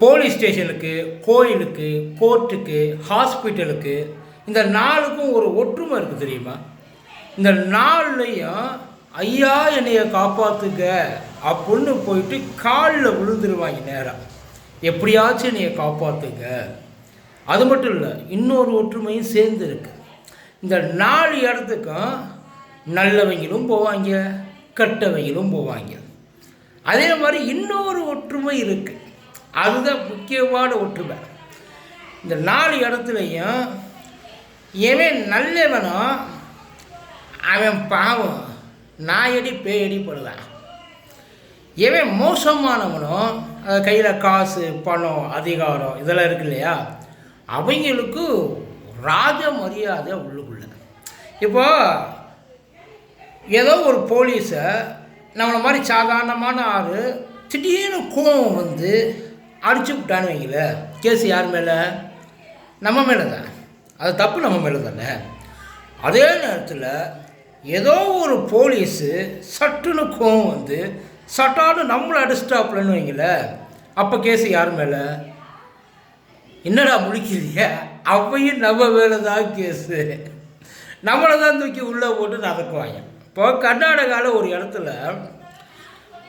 Police ஸ்டேஷனுக்கு கோயிலுக்கு கோர்ட்டுக்கு ஹாஸ்பிட்டலுக்கு இந்த நாளுக்கும் ஒரு ஒற்றுமை இருக்குது தெரியுமா? இந்த நாள்லையும் ஐயா என்னைய காப்பாற்றுங்க அப்படின்னு போயிட்டு காலில் விழுந்துருவாங்க நேரம் எப்படியாச்சும் என்னைய காப்பாற்றுங்க அது மட்டும் இல்லை இன்னொரு ஒற்றுமையும் சேர்ந்து இருக்கு. இந்த நாலு இடத்துக்கும் நல்லவங்களும் போவாங்க கெட்டவங்களும் போவாங்க. அதே மாதிரி இன்னொரு ஒற்றுமை இருக்குது அதுதான் முக்கியமான ஒற்றுமை. இந்த நாலு இடத்துலையும் எவன் நல்லவனோ அவன் பாவம் நாயடி பேயடி படுவான். எவன் மோசமானவனோ கையில் காசு பணம் அதிகாரம் இதெல்லாம் இருக்கு இல்லையா? அவங்களுக்கு ராஜ மரியாதை உள்ளுக்குள்ள. இப்போ ஏதோ ஒரு போலீஸை நம்மளை மாதிரி சாதாரணமான ஆள் திடீர்னு கோவம் வந்து அடிச்சு விட்டான்னு வைங்கள கேஸ் யார் மேலே? நம்ம மேலே தான் அது தப்பு நம்ம மேலே தானே அதே நேரத்தில் ஏதோ ஒரு போலீஸு சட்டுன்னு கோவம் வந்து சட்டான்னு நம்மளை அடிச்சிட்டாப்புலன்னு வைங்கள அப்போ கேஸ் யார் மேலே? என்னடா முழிக்கிறீங்க? அப்பையும் நம்ம மேலே தான் கேஸு. நம்மளை தான் தூக்கி உள்ளே போட்டு நடக்குவாங்க இப்போ கர்நாடகாவில் ஒரு இடத்துல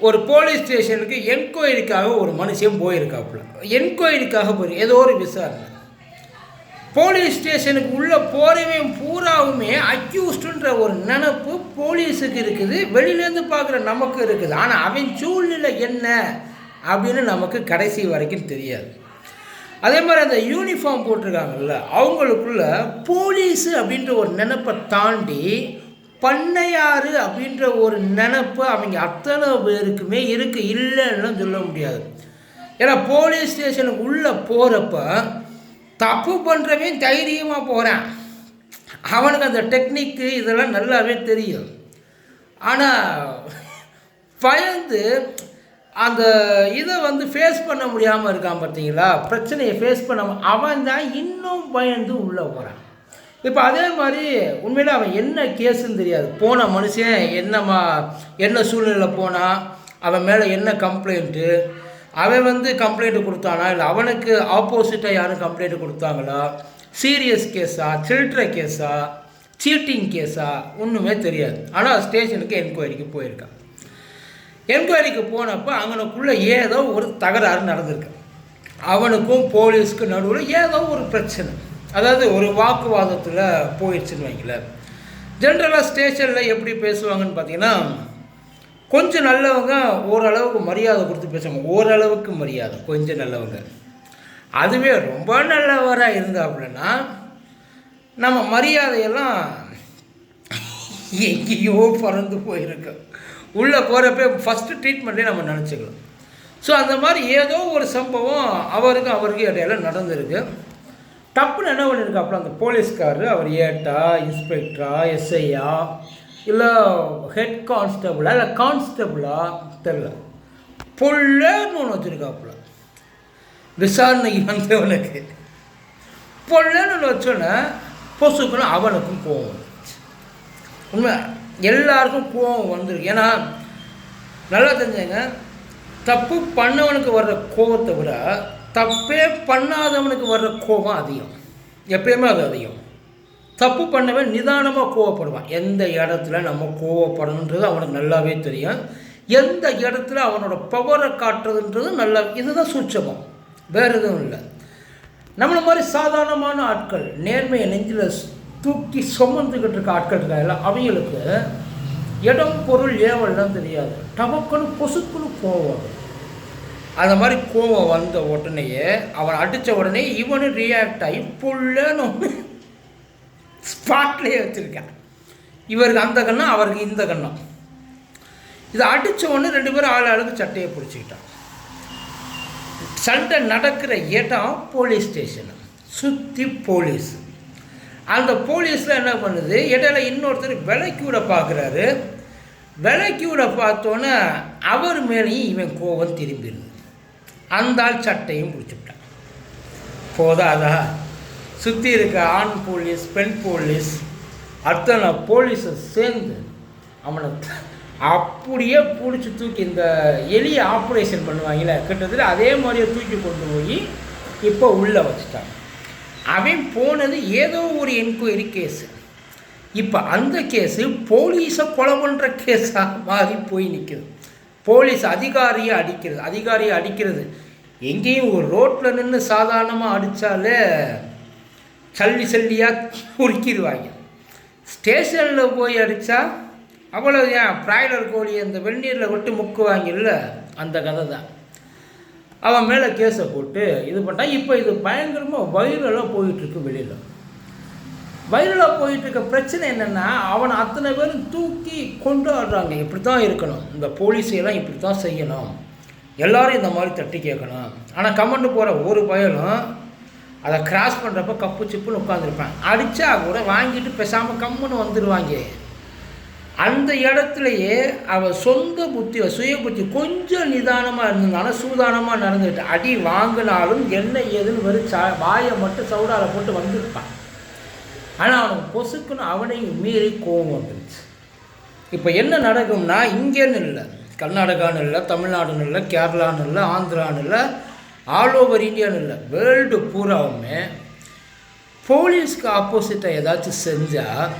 ஒரு போலீஸ் ஸ்டேஷனுக்கு என்கொயரிக்காக ஒரு மனுஷன் போயிருக்காப்புல. என்கொயரிக்காக போய் ஏதோ ஒரு விசாரணை. போலீஸ் ஸ்டேஷனுக்கு உள்ளே போகிறவன் பூராவுமே அக்யூஸ்டுன்ற ஒரு நினப்பு போலீஸுக்கு இருக்குது வெளியிலேருந்து பார்க்குற நமக்கு இருக்குது. ஆனால் அவன் சூழ்நிலை என்ன அப்படின்னு நமக்கு கடைசி வரைக்கும் தெரியாது. அதே மாதிரி அந்த யூனிஃபார்ம் போட்டிருக்காங்கல்ல அவங்களுக்குள்ள போலீஸு அப்படின்ற ஒரு நினப்பை தாண்டி பண்ணையாறு அப்படின்ற ஒரு நினப்பு அவங்க அத்தனை பேருக்குமே இருக்குது இல்லைன்னு சொல்ல முடியாது. ஏன்னா போலீஸ் ஸ்டேஷனுக்கு உள்ளே போகிறப்ப தப்பு பண்ணுறவன் தைரியமாக போகிறான் அவனுக்கு அந்த டெக்னிக்கு இதெல்லாம் நல்லாவே தெரியும். ஆனால் பயந்து அந்த இதை வந்து ஃபேஸ் பண்ண முடியாமல் இருக்கான் பார்த்தீங்களா? பிரச்சனையை ஃபேஸ் பண்ண அவன் தான் இன்னும் பயந்து உள்ளே போகிறான் இப்போ அதே மாதிரி உண்மையில் அவன் என்ன கேஸுன்னு தெரியாது. போன மனுஷன் என்னம்மா என்ன சூழ்நிலை போனான் அவன் மேலே என்ன கம்ப்ளைண்ட்டு அவன் வந்து கம்ப்ளைண்ட் கொடுத்தானா? இல்லை அவனுக்கு ஆப்போசிட்டாக யாரும் கம்ப்ளைண்ட் கொடுத்தாங்களா? சீரியஸ் கேஸா சில்ட்ர கேஸா சீட்டிங் கேஸா ஒன்றுமே தெரியாது. ஆனால் ஸ்டேஷனுக்கு என்கொயரிக்கு போயிருக்கான். என்கொயரிக்கு போனப்போ அவனுக்குள்ளே ஏதோ ஒரு தகராறு நடந்திருக்கு. அவனுக்கும் போலீஸ்க்கு நடுவில் ஏதோ ஒரு பிரச்சனை. அதாவது ஒரு வாக்குவாதத்தில் போயிடுச்சுன்னு வைக்கல ஜென்ரலாக ஸ்டேஷனில் எப்படி பேசுவாங்கன்னு பார்த்தீங்கன்னா கொஞ்சம் நல்லவங்க ஓரளவுக்கு மரியாதை கொடுத்து பேசுவாங்க. ஓரளவுக்கு மரியாதை கொஞ்சம் நல்லவங்க. அதுவே ரொம்ப நல்லவராக இருந்தாப்புலன்னா நம்ம மரியாதையெல்லாம் எங்கேயோ பறந்து போயிருக்கு. உள்ளே போகிறப்ப ஃபஸ்ட்டு ட்ரீட்மெண்ட்டே நம்ம நினச்சிக்கலாம் ஸோ அந்த மாதிரி ஏதோ ஒரு சம்பவம் அவருக்கும் அவருக்கும் இடையில நடந்திருக்கு. டப்புன்னு என்ன பண்ணியிருக்காப்புல அந்த போலீஸ்காரர் அவர் ஏட்டா இன்ஸ்பெக்டரா எஸ்ஐயா இல்லை ஹெட் கான்ஸ்டபுளா இல்லை கான்ஸ்டபுளா தெரில பொல்லேன்னு ஒன்று வச்சுருக்காப்புல. விசாரணைக்கு வந்தவனுக்கு. பொல்லேன்னு ஒன்று வச்சோன்னே பொசுக்குன்னு அவனுக்கும் கோவம் வந்துச்சு உண்மை எல்லாருக்கும் கோவம் வந்துருக்கு. ஏன்னா நல்லா தெரிஞ்சங்க தப்பு பண்ணவனுக்கு வர்ற கோவத்தை விட தப்பே பண்ணாதவனுக்கு வர்ற கோபம் அதிகம். எப்பயுமே அது அதிகம். தப்பு பண்ணவன் நிதானமாக கோவப்படுவான். எந்த இடத்துல நம்ம கோவப்படணுன்றது அவனுக்கு நல்லாவே தெரியும். எந்த இடத்துல அவனோட பவரை காட்டுறதுன்றது நல்லா இதுதான் சூட்சமம். வேறு எதுவும் இல்லை. நம்மளை மாதிரி சாதாரணமான ஆட்கள் நேர்மையை நெஞ்சில் தூக்கி சுமந்துக்கிட்டு இருக்க ஆட்கள் இருக்காங்கல்ல அவங்களுக்கு இடம் பொருள் ஏவல்லாம் தெரியாது. டபக்குன்னு பொசுக்குன்னு போவாங்க அந்த மாதிரி கோவம் வந்த உடனேயே அவன் அடித்த உடனே இவனு ரியாக்ட் ஆகி புள்ளன்னு ஒன்று ஸ்பாட்லேயே வச்சுருக்கான். இவருக்கு அந்த கண்ணம் அவருக்கு இந்த கண்ணம் இதை அடித்த உடனே ரெண்டு பேரும் ஆள் ஆளுக்கு சட்டையை பிடிச்சிக்கிட்டான். சண்டை நடக்கிற இடம் போலீஸ் ஸ்டேஷனு சுற்றி போலீஸ் அந்த போலீஸில் என்ன பண்ணுது? இடையில இன்னொருத்தர் விலைக்கு விட பார்க்குறாரு. விலைக்கு விட பார்த்தோன்னே அவர் மேலேயும் இவன் கோவம் திரும்பிடுது. அந்த ஆள் சட்டையும் பிடிச்சிவிட்டான் போதாதா? சுற்றி இருக்க ஆண் போலீஸ் பெண் போலீஸ் அத்தனை போலீஸை சேர்ந்து அவனை அப்படியே பிடிச்சி தூக்கி இந்த எலியை ஆப்ரேஷன் பண்ணுவாங்கல்ல கிட்டத்தட்ட அதே மாதிரியே தூக்கி கொண்டு போய் இப்போ உள்ளே வச்சுட்டாங்க அவன் போனது ஏதோ ஒரு என்கொயரி கேஸு இப்போ அந்த கேஸு போலீஸை கொலை பண்ணுற கேஸாக மாறி போய் நிற்குது போலீஸ் அதிகாரியை அடிக்கிறது அதிகாரியை அடிக்கிறது. எங்கேயும் ஒரு ரோட்டில் நின்று சாதாரணமாக அடித்தாலே சல்லி சல்லியாக உருக்கிடுவாங்க. ஸ்டேஷனில் போய் அடித்தா அவ்வளோ ஏன்? பிராய்லர் கோழி அந்த வெந்நீரில் விட்டு முக்குவாங்கல்ல அந்த கதை தான். அவன் மேலே கேஸை போட்டு இது பண்ணிட்டான் இப்போ இது பயங்கரமாக வைரலாக போயிட்டுருக்கு வெளியில். வைரலாக போயிட்டுருக்க பிரச்சனை என்னென்னா அவனை அத்தனை பேரும் தூக்கி கொண்டு ஆடுறாங்க. இப்படி தான் இருக்கணும். இந்த போலீஸையெல்லாம் இப்படி தான் செய்யணும். எல்லோரும் இந்த மாதிரி தட்டி கேட்கணும். ஆனால் கமெண்ட் போகிற ஒரு பயலும் அதை கிராஸ் பண்ணுறப்ப கப்பு சிப்புன்னு உட்காந்துருப்பேன் அடித்தா கூட வாங்கிட்டு பேசாமல் கம்முன்னு வந்துடுவாங்க அந்த இடத்துலையே அவள் சொந்த புத்தி சுய புத்தி கொஞ்சம் நிதானமாக இருந்ததுனால சூதானமாக நடந்துக்கிட்டு அடி வாங்கினாலும் என்ன ஏதுன்னு வெறும் சா வாயை மட்டும் சவுடாவில் போட்டு வந்திருப்பான். ஆனால் அவனுக்கு பொசுக்குன்னு அவனையும் மீறி கோவம் வந்துருச்சு. இப்போ என்ன நடக்கும்னா இங்கேன்னு இல்லை. கர்நாடகான்னு இல்லை தமிழ்நாடுன்னு இல்லை கேரளான்னு இல்லை ஆந்திரான்னு இல்லை ஆல் ஓவர் இந்தியான்னு இல்லை. வேர்ல்டு பூராவுமே போலீஸ்க்கு ஆப்போசிட்டாக ஏதாச்சும் செஞ்சால்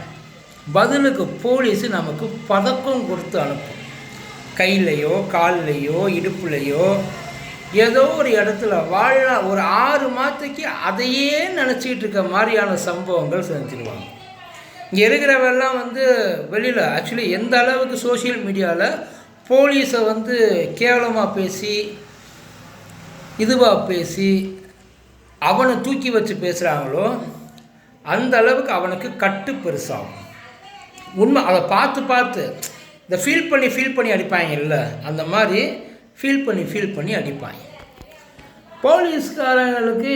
பதிலுக்கு போலீஸு நமக்கு பதக்கம் கொடுத்து அனுப்பும். கையிலையோ கால்லையோ இடுப்புலையோ ஏதோ ஒரு இடத்துல வாழ ஒரு ஆறு மாதத்துக்கு அதையே நினச்சிக்கிட்டு இருக்க மாதிரியான சம்பவங்கள் செஞ்சுருவாங்க. இங்கே இருக்கிறவெல்லாம் வந்து வெளியில் ஆக்சுவலி எந்த அளவுக்கு சோசியல் மீடியாவில் போலீஸை வந்து கேவலமாக பேசி இதுவாக பேசி அவனை தூக்கி வச்சு பேசுகிறாங்களோ அந்த அளவுக்கு அவனுக்கு கட்டு பெருசாகும். உண்மை அதை பார்த்து பார்த்து இந்த ஃபீல் பண்ணி ஃபீல் பண்ணி அடிப்பாங்க இல்லை அந்த மாதிரி ஃபீல் பண்ணி ஃபீல் பண்ணி அடிப்பாங்க. போலீஸ்காரங்களுக்கு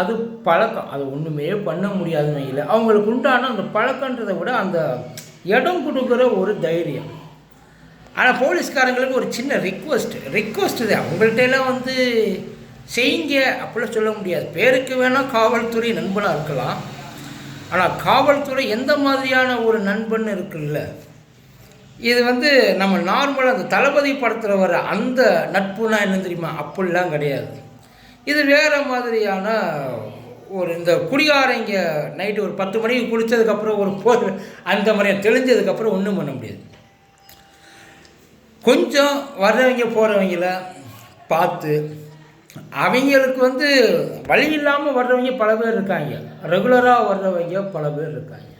அது பழக்கம். அது ஒன்றுமே பண்ண முடியாதுன்னு இல்லை அவங்களுக்கு உண்டான அந்த பழக்கன்றதை விட அந்த இடம் கொடுக்குற ஒரு தைரியம். ஆனால் போலீஸ்காரங்களுக்கு ஒரு சின்ன ரிக்வஸ்ட் ரிக்வஸ்ட் தான் அவங்கள்ட்டெல்லாம் வந்து செய்யுங்க அப்படிலாம் சொல்ல முடியாது. பேருக்கு வேணால் காவல்துறை நண்பனாக இருக்கலாம். ஆனால் காவல்துறை எந்த மாதிரியான ஒரு நண்பன் இருக்குல்ல இது வந்து நம்ம நார்மலாக அந்த தளபதி படத்தில் வர அந்த நட்புனா என்ன தெரியுமா? அப்படிலாம் கிடையாது. இது வேறு மாதிரியான ஒரு இந்த குடிகாரங்க நைட்டு ஒரு பத்து மணிக்கு குளித்ததுக்கப்புறம் ஒரு போ அந்த மாதிரியாக தெளிஞ்சதுக்கப்புறம் ஒன்றும் பண்ண முடியாது. கொஞ்சம் வர்றவங்க போகிறவங்கள பார்த்து அவங்களுக்கு வந்து வழி இல்லாமல் வர்றவங்க பல பேர் இருக்காங்க. ரெகுலராக வர்றவங்க பல பேர் இருக்காங்க.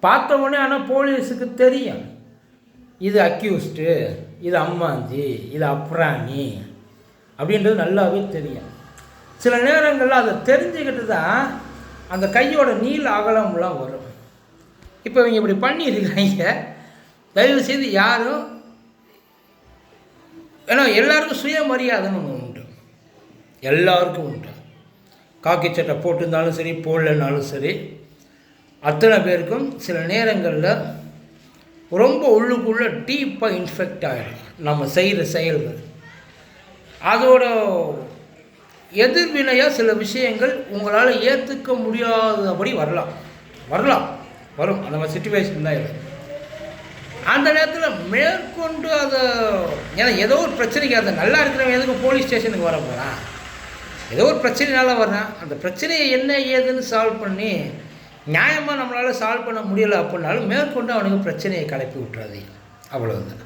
பார்த்த உடனே ஆனால் போலீஸுக்கு தெரியும். இது அக்யூஸ்டு இது அம்மாஞ்சி இது அப்ராணி அப்படின்றது நல்லாவே தெரியும். சில நேரங்களில் அதை தெரிஞ்சுக்கிட்டு தான் அந்த கையோட நீள் அகலம்லாம் வரும். இப்போ இவங்க இப்படி பண்ணியிருக்கிறாங்க தயவு செய்து யாரும் ஏன்னா எல்லாருக்கும் சுயமரியாதைன்னு ஒன்று உண்டு. எல்லாருக்கும் உண்டு. காக்கி சட்டை போட்டிருந்தாலும் சரி போடலனாலும் சரி அத்தனை பேருக்கும் சில நேரங்களில் ரொம்ப உள்ளுக்குள்ளே டீப்பாக இன்ஃபெக்ட் ஆகிடும் நம்ம செய்கிற செயல்கள். அதோட எதிர்வினையாக சில விஷயங்கள் உங்களால் ஏற்றுக்க முடியாதபடி வரலாம். வரலாம். வரும். அந்த மாதிரி சுச்சுவேஷன் தான் இது. அந்த நேரத்தில் மேற்கொண்டு அதை ஏன்னா ஏதோ ஒரு பிரச்சனைக்கு அந்த நல்லா இருக்கிறவங்க எதுக்கு போலீஸ் ஸ்டேஷனுக்கு வர போகிறான் ஏதோ ஒரு பிரச்சனைனால வர்றான். அந்த பிரச்சனையை என்ன ஏதுன்னு சால்வ் பண்ணி நியாயமாக நம்மளால் சால்வ் பண்ண முடியலை அப்படின்னாலும் மேற்கொண்டு அவனுக்கு பிரச்சனையை கிளப்பி விட்டுறாதீங்க. அவ்வளோதான்